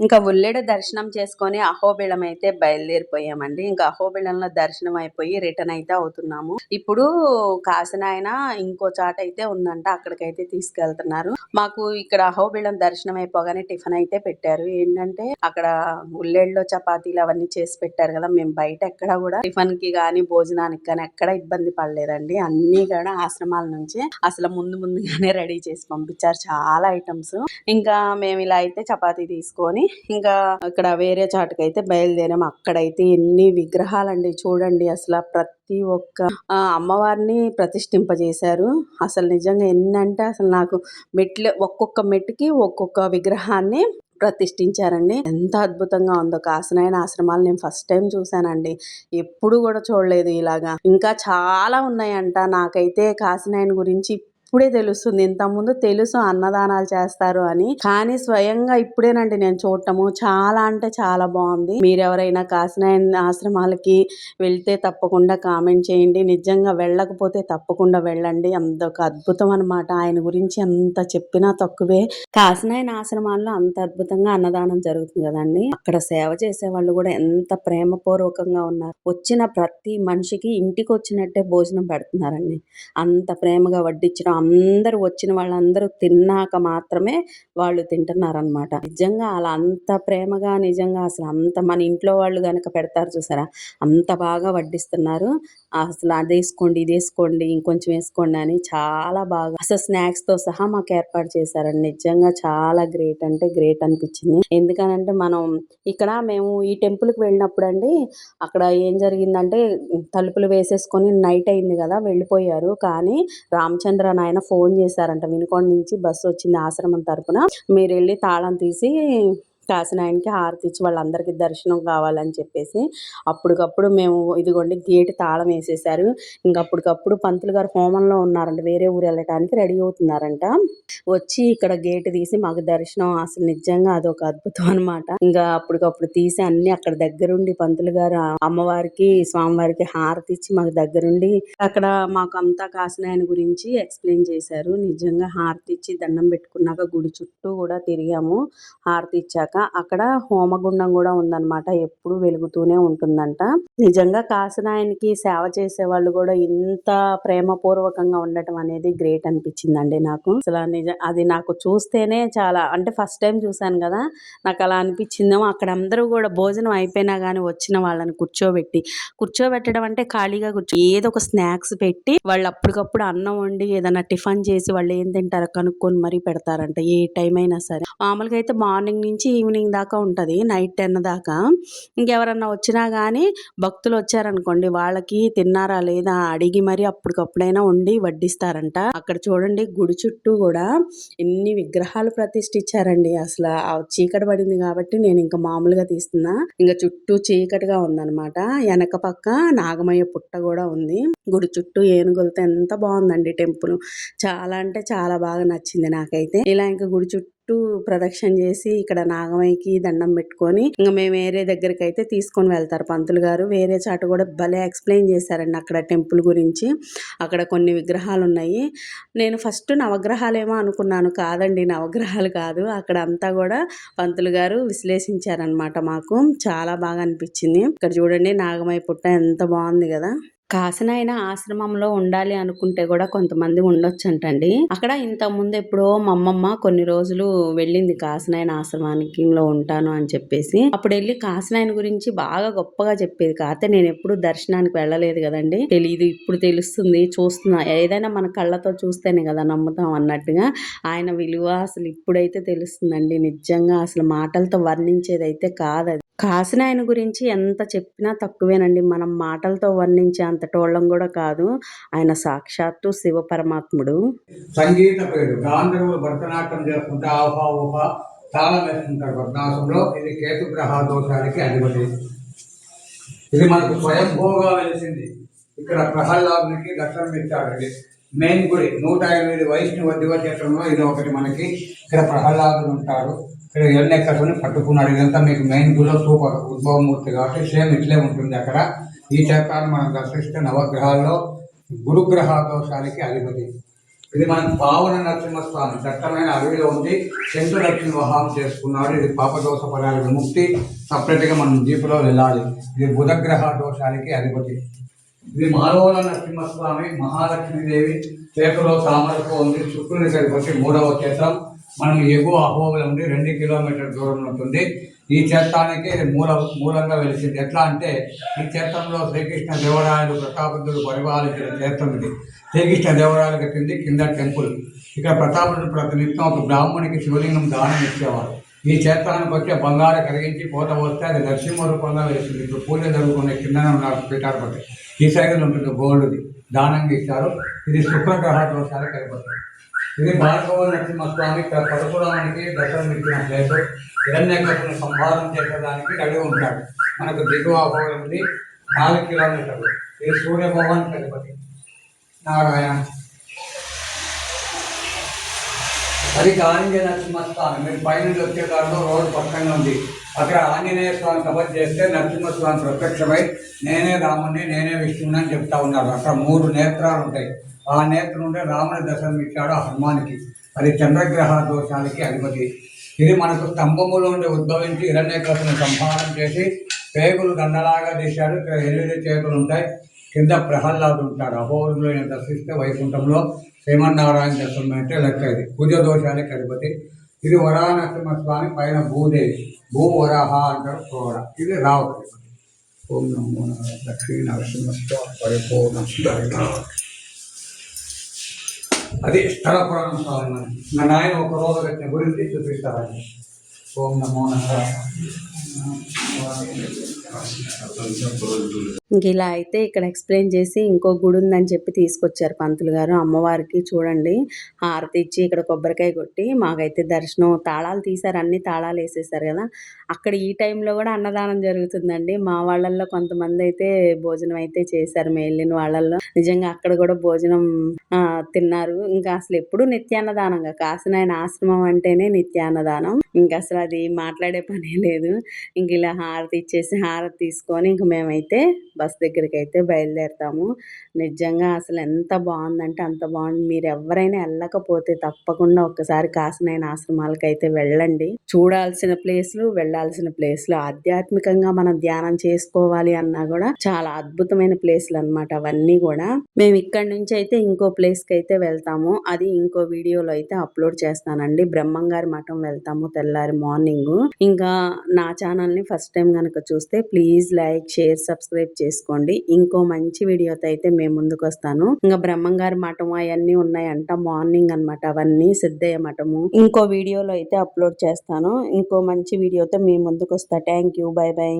ఇంకా ఉల్లెడ దర్శనం చేసుకొని అహోబిళం అయితే బయలుదేరిపోయామండి. ఇంకా అహోబిళంలో దర్శనం అయిపోయి రిటర్న్ అయితే అవుతున్నాము. ఇప్పుడు కాసినాయన ఇంకో చాట అయితే ఉందంట అక్కడికైతే తీసుకెళ్తున్నారు. మాకు ఇక్కడ అహోబిళం దర్శనం అయిపోగానే టిఫిన్ అయితే పెట్టారు. ఏంటంటే అక్కడ ఉల్లెళ్ళలో చపాతీలు అవన్నీ చేసి పెట్టారు కదా మేము బయట ఎక్కడ కూడా టిఫిన్కి కానీ భోజనానికి కానీ ఎక్కడ ఇబ్బంది పడలేదండి. అన్ని కూడా ఆశ్రమాల నుంచి అసలు ముందు ముందుగానే రెడీ చేసి పంపించారు. చాలా ఐటమ్స్. ఇంకా మేము ఇలా అయితే చపాతీ తీసుకొని ఇంకా ఇక్కడ వేరే చాటుకి అయితే బయలుదేరాం. అక్కడైతే ఎన్ని విగ్రహాలండి చూడండి. అసలు ప్రతి ఒక్క అమ్మవారిని ప్రతిష్ఠింపజేశారు. అసలు నిజంగా ఎన్నంటే అసలు నాకు మెట్లు ఒక్కొక్క మెట్టుకి ఒక్కొక్క విగ్రహాన్ని ప్రతిష్ఠించారండి. ఎంత అద్భుతంగా ఉందో. కాసినాయన ఆశ్రమాలు నేను ఫస్ట్ టైం చూశానండి. ఎప్పుడు కూడా చూడలేదు ఇలాగా. ఇంకా చాలా ఉన్నాయంట. నాకైతే కాసినాయన గురించి ఇప్పుడే తెలుస్తుంది. ఇంతకుముందు తెలుసు అన్నదానాలు చేస్తారు అని. కానీ స్వయంగా ఇప్పుడేనండి నేను చూడటము. చాలా అంటే చాలా బాగుంది. మీరు ఎవరైనా ఆశ్రమాలకి వెళ్తే తప్పకుండా కామెంట్ చేయండి. నిజంగా వెళ్ళకపోతే తప్పకుండా వెళ్ళండి. అంతొక అద్భుతం అనమాట ఆయన గురించి ఎంత చెప్పినా తక్కువే. కాసినాయన ఆశ్రమాల్లో అంత అద్భుతంగా అన్నదానం జరుగుతుంది కదండి. అక్కడ సేవ చేసే వాళ్ళు కూడా ఎంత ప్రేమపూర్వకంగా ఉన్నారు. వచ్చిన ప్రతి మనిషికి ఇంటికి వచ్చినట్టే భోజనం పెడుతున్నారండి. అంత ప్రేమగా వడ్డించడం అందరూ వచ్చిన వాళ్ళందరూ తిన్నాక మాత్రమే వాళ్ళు తింటున్నారనమాట నిజంగా అలా అంత ప్రేమగా నిజంగా అసలు అంత మన ఇంట్లో వాళ్ళు కనుక పెడతారు చూసారా? అంత బాగా వడ్డిస్తున్నారు. అసలు అది వేసుకోండి ఇది వేసుకోండి ఇంకొంచెం వేసుకోండి అని చాలా బాగా అసలు స్నాక్స్తో సహా మాకు ఏర్పాటు చేశారండి. నిజంగా చాలా గ్రేట్ అంటే గ్రేట్ అనిపించింది. ఎందుకనంటే మనం ఇక్కడ మేము ఈ టెంపుల్కి వెళ్ళినప్పుడు అండి అక్కడ ఏం జరిగిందంటే తలుపులు వేసేసుకొని నైట్ అయింది కదా వెళ్ళిపోయారు. కానీ రామచంద్ర నాయన ఫోన్ చేశారంట. వినుకొండ నుంచి బస్సు వచ్చింది ఆశ్రమం తరపున. మీరు వెళ్ళి తాళం తీసి కాసినాయనకి హారతి ఇచ్చి వాళ్ళందరికీ దర్శనం కావాలని చెప్పేసి అప్పటికప్పుడు మేము ఇదిగోండి గేట్ తాళం వేసేసారు ఇంకా అప్పటికప్పుడు పంతులు గారు హోమంలో ఉన్నారంట వేరే ఊరు వెళ్ళటానికి రెడీ అవుతున్నారంట. వచ్చి ఇక్కడ గేట్ తీసి మాకు దర్శనం అసలు నిజంగా అదొక అద్భుతం అనమాట ఇంకా అప్పటికప్పుడు తీసి అన్ని అక్కడ దగ్గరుండి పంతులు గారు అమ్మవారికి స్వామివారికి హారతి ఇచ్చి మాకు దగ్గరుండి అక్కడ మాకు అంతా కాసినాయన గురించి ఎక్స్ప్లెయిన్ చేశారు. నిజంగా హారతి ఇచ్చి దండం పెట్టుకున్నాక గుడి చుట్టూ కూడా తిరిగాము. హారతి ఇచ్చాక అక్కడ హోమగుండం కూడా ఉందన్నమాట. ఎప్పుడు వెలుగుతూనే ఉంటుందంట. నిజంగా కాసినాయనకి సేవ చేసే వాళ్ళు కూడా ఇంత ప్రేమపూర్వకంగా ఉండటం అనేది గ్రేట్ అనిపించిందండి నాకు. అసలు నిజ అది నాకు చూస్తేనే చాలా అంటే ఫస్ట్ టైం చూశాను కదా నాకు అలా అనిపించిందేమో. అక్కడ అందరూ కూడా భోజనం అయిపోయినా కానీ వచ్చిన వాళ్ళని కూర్చోబెట్టి కూర్చోబెట్టడం అంటే ఖాళీగా కూర్చో ఏదో ఒక స్నాక్స్ పెట్టి వాళ్ళు అప్పటికప్పుడు అన్నం వండి ఏదైనా టిఫిన్ చేసి వాళ్ళు ఏం తింటారో కనుక్కొని మరీ పెడతారంట. ఏ టైం అయినా సరే. మామూలుగా అయితే మార్నింగ్ నుంచి ఈవినింగ్ దాకా ఉంటుంది నైట్ టెన్ దాకా. ఇంకెవరన్నా వచ్చినా కానీ భక్తులు వచ్చారనుకోండి వాళ్ళకి తిన్నారా లేదా అడిగి మరి అప్పటికప్పుడైనా వండి వడ్డిస్తారంట. అక్కడ చూడండి గుడి చుట్టూ కూడా ఎన్ని విగ్రహాలు ప్రతిష్ఠించారండి. అసలు ఆ చీకటి పడింది కాబట్టి నేను ఇంకా మామూలుగా తీస్తున్నా. ఇంకా చుట్టూ చీకటిగా ఉందన్నమాట. వెనక పక్క నాగమయ్య పుట్ట కూడా ఉంది. గుడి చుట్టూ ఏనుగులతో ఎంత బాగుందండి టెంపుల్. చాలా అంటే చాలా బాగా నచ్చింది నాకైతే. ఇలా ఇంకా గుడి చుట్టూ చుట్టూ ప్రదక్షిణ చేసి ఇక్కడ నాగమయ్యకి దండం పెట్టుకొని ఇంకా మేము వేరే దగ్గరికి అయితే తీసుకొని వెళ్తారు. పంతులు గారు వేరే చాట కూడా భలే ఎక్స్ప్లెయిన్ చేశారండి అక్కడ టెంపుల్ గురించి. అక్కడ కొన్ని విగ్రహాలు ఉన్నాయి. నేను ఫస్ట్ నవగ్రహాలేమో అనుకున్నాను. కాదండి నవగ్రహాలు కాదు. అక్కడ అంతా కూడా పంతులు గారు విశ్లేషించారనమాట మాకు. చాలా బాగా అనిపించింది. ఇక్కడ చూడండి నాగమయ్య పుట్ట ఎంత బాగుంది కదా. కాసినాయన ఆశ్రమంలో ఉండాలి అనుకుంటే కూడా కొంతమంది ఉండొచ్చంటండి. అక్కడ ఇంత ముందు ఎప్పుడో మా అమ్మమ్మ కొన్ని రోజులు వెళ్ళింది కాసినాయన ఆశ్రమానికి లో ఉంటాను అని చెప్పేసి. అప్పుడు వెళ్ళి కాసినాయన గురించి బాగా గొప్పగా చెప్పేది కాకపోతే నేను ఎప్పుడు దర్శనానికి వెళ్ళలేదు కదండి. తెలియదు ఇప్పుడు తెలుస్తుంది చూస్తున్నా. ఏదైనా మన కళ్ళతో చూస్తేనే కదా నమ్ముతాం అన్నట్టుగా ఆయన విలువ అసలు ఇప్పుడైతే తెలుస్తుందండి. నిజంగా అసలు మాటలతో వర్ణించేది అయితే కాదు కాసిన ఆయన గురించి ఎంత చెప్పినా తక్కువేనండి. మనం మాటలతో వర్ణించే అంతటోళ్ళం కూడా కాదు. ఆయన సాక్షాత్తు శివ పరమాత్ముడు. సంగీత పేరు. గాంధర్వ భరతనాట్యం చేసుకుంటే ఆహా ఊహ తాళం వేసుకుంటారు పద్మాసంలో ఇది కేతు గ్రహ దోషానికి అధిపతి. ఇది మనకు స్వయంభోగా వెలిసింది. ఇక్కడ ప్రహ్లాదునికి దర్శనం ఇచ్చాడండి. మెయిన్ గుడి. నూట ఎనిమిది వైష్ణవ దివక్షేత్రంలో ఇది ఒకటి మనకి. ఇక్కడ ప్రహ్లాదులు ఉంటారు. ఇక్కడ ఎన్నెక్కసుని పట్టుకున్నాడు. ఇదంతా మీకు మెయిన్ గుడిలో సూపర్ ఉద్భవమూర్తి కాబట్టి సేమ్ ఇట్లే ఉంటుంది అక్కడ. ఈ చక్రాన్ని మనం దర్శిస్తే నవగ్రహాల్లో గురుగ్రహ దోషాలకి అధిపతి. ఇది మనం పావన నరసింహస్వామి దట్టమైన అడవిలో ఉంది శంకు లక్ష్మి వివాహం చేసుకున్నాడు. ఇది పాపదోష పరాల విముక్తి సపరేట్గా మనం జీపులో వెళ్ళాలి. ఇది బుధగ్రహ దోషాలకి అధిపతి. ఇది మానవుల నరసింహస్వామి మహాలక్ష్మీదేవి చేతిలో తామరకు ఉంది. శుక్రుని సరిపట్టి మూడవ క్షేత్రం. మనం ఎగువ అహోబల నుండి రెండు కిలోమీటర్ దూరంలో ఉంటుంది. ఈ క్షేత్రానికి మూల మూలంగా వెలిసింది. ఎట్లా అంటే ఈ క్షేత్రంలో శ్రీకృష్ణ దేవరాయలు ప్రతాపరుడు పరిపాలించిన క్షేత్రం ఇది. శ్రీకృష్ణ దేవరాయలు కట్టింది కింద టెంపుల్. ఇక్కడ ప్రతాపరుడు ప్రతినిత్యం ఒక బ్రాహ్మణికి శివలింగం దానం ఇచ్చేవారు. ఈ క్షేత్రానికి వచ్చే బంగారు కరిగించి పోత వస్తే అది నరసింహ రూపంగా వేసింది ఇప్పుడు పూజ జరుగుకునే కిందనే ఉన్నారు పీఠాధిపతి. ఈ సైకిల్ ఉంటుంది గోల్డ్ది దానంగా ఇచ్చారు. ఇది శుక్రగ్రహాలు దోషాలు కరిపోతాయి ఇది భార్గవ నరసింహ స్వామి పరశురామానికి దర్శనం ఇచ్చిన ప్లేస్ హిరణ్యకృష్ణ సంహారం చేసేదానికి రెడీ ఉంటాడు. మనకు దిగువ ఉంది. నాలుగు కిలోమీటర్లు. ఇది సూర్యభవన్ తిరుపతి. నారాయణ. అది ఆంజనేయ నరసింహస్వామి మీరు పైనుంచి వచ్చే దాంట్లో రోడ్డు పక్కనే ఉంది. అక్కడ ఆంజనేయ స్వామి సభ చేస్తే నరసింహస్వామి ప్రత్యక్షమై నేనే రాముని నేనే విష్ణుని అని చెప్తా ఉన్నారు. అక్కడ మూడు నేత్రాలు ఉంటాయి. ఆ నేత్రం నుండి రాముని దర్శనం ఇచ్చాడు హనుమానికి. అది చంద్రగ్రహ దోషాలకి అధిపతి. ఇది మనకు స్తంభములో నుండి ఉద్భవించి హిరణ్యకృష్ణ సంహారం చేసి పేగులు దండలాగా తీశాడు. ఇక్కడ ఎనిమిది చేతులు ఉంటాయి. కింద ప్రహ్లాదు ఉంటాడు. అహోబిలో దర్శిస్తే వైకుంఠంలో శ్రీమన్నారాయణ దర్శనం అంటే లెక్క ఇది. పూజ దోషానికి అధిపతి. ఇది వరాహ స్వామి పైన భూదేవి. భూ వరాహ అంటారు కోడ. ఇది రావు ఓం నమో నారాయణ లక్ష్మీ నరసింహస్వామి పరిపూర్ణ. అది స్థల పురాణం స్వామి మరి. మా నాయన ఒక రోజు పెట్టిన గురించి చూపిస్తారని ఓం నమో ఇంక ఇలా అయితే ఇక్కడ ఎక్స్ప్లెయిన్ చేసి ఇంకో గుడి ఉందని చెప్పి తీసుకొచ్చారు పంతులు గారు అమ్మవారికి చూడండి. హారతి ఇచ్చి ఇక్కడ కొబ్బరికాయ కొట్టి మాకైతే దర్శనం తాళాలు తీశారు అన్ని తాళాలు వేసేసారు కదా. అక్కడ ఈ టైంలో కూడా అన్నదానం జరుగుతుందండి. మా వాళ్ళల్లో కొంతమంది అయితే భోజనం అయితే చేశారు మేలిన వాళ్ళల్లో. నిజంగా అక్కడ కూడా భోజనం ఆ, తిన్నారు. ఇంకా అసలు ఎప్పుడు నిత్యాన్నదానంగా కాసినాయన ఆశ్రమం అంటేనే నిత్యాన్నదానం. ఇంకా అసలు అది మాట్లాడే పనే లేదు. ఇంక ఇలా హారతి ఇచ్చేసి హారతి తీసుకొని ఇంక మేమైతే బస్ దగ్గరికి అయితే బయలుదేరుతాము. నిజంగా అసలు ఎంత బాగుందంటే అంత బాగుంది. మీరు ఎవరైనా వెళ్ళకపోతే తప్పకుండా ఒక్కసారి కాసినైన ఆశ్రమాలకు అయితే వెళ్ళండి. చూడాల్సిన ప్లేస్లు వెళ్ళాల్సిన ప్లేస్లు ఆధ్యాత్మికంగా మనం ధ్యానం చేసుకోవాలి అన్నా కూడా చాలా అద్భుతమైన ప్లేస్లు అన్నమాట అవన్నీ కూడా. మేము ఇక్కడ నుంచి అయితే ఇంకో ప్లేస్కి అయితే వెళ్తాము. అది ఇంకో వీడియోలో అయితే అప్లోడ్ చేస్తానండి. బ్రహ్మంగారి మఠం వెళ్తాము తెల్లారి మార్నింగ్. ఇంకా నా ఛానల్ని ఫస్ట్ టైం కనుక చూస్తే ప్లీజ్ లైక్ షేర్ సబ్స్క్రైబ్ చేసుకోండి. ఇంకో మంచి వీడియోతో అయితే మేము ముందుకు వస్తాను ఇంకా బ్రహ్మంగారి మఠం అవన్నీ ఉన్నాయంట మార్నింగ్ అన్నమాట. అవన్నీ సిద్ధయ్య మఠము ఇంకో వీడియోలో అయితే అప్లోడ్ చేస్తాను. ఇంకో మంచి వీడియోతో మేము ముందుకు వస్తా థ్యాంక్ యూ బై బై